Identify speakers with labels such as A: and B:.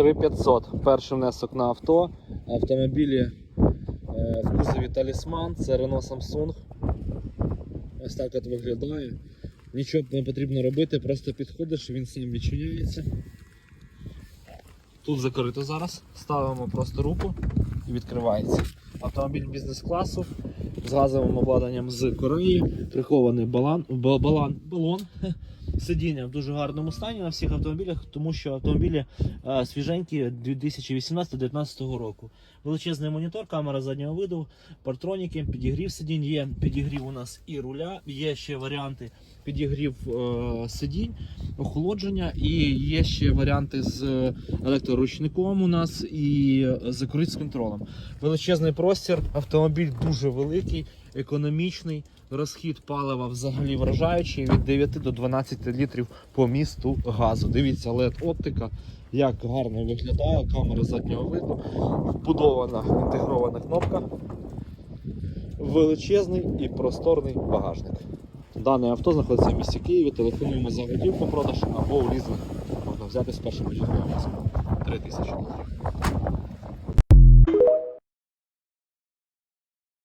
A: 3500. Перший внесок на авто. Автомобілі е, в кузові талісман, це Renault Samsung. Ось так от виглядає. Нічого не потрібно робити, просто підходиш, він сам відчиняється. Тут закрито зараз. Ставимо просто руку і відкривається. Автомобіль бізнес-класу з газовим обладнанням з Кореї, прихований балан, балан, балон. Сидіння в дуже гарному стані на всіх автомобілях, тому що автомобілі е, свіженькі 2018-2019 року. Величезний монітор, камера заднього виду, партроніки, підігрів сидінь. Є підігрів у нас і руля, є ще варіанти підігрів е, сидінь, охолодження, і є ще варіанти з електроручником у нас і з контролем. Величезний простір, автомобіль дуже великий, економічний. Розхід палива взагалі вражаючий від 9 до 12 літрів по місту газу. Дивіться, led оптика, як гарно виглядає, камера заднього виду, вбудована інтегрована кнопка, величезний і просторний багажник. Дане авто знаходиться в місті Києві. Телефонуємо за готівку продаж або у лізинг. Можна взяти з першим початковим 3 тисячі доларів.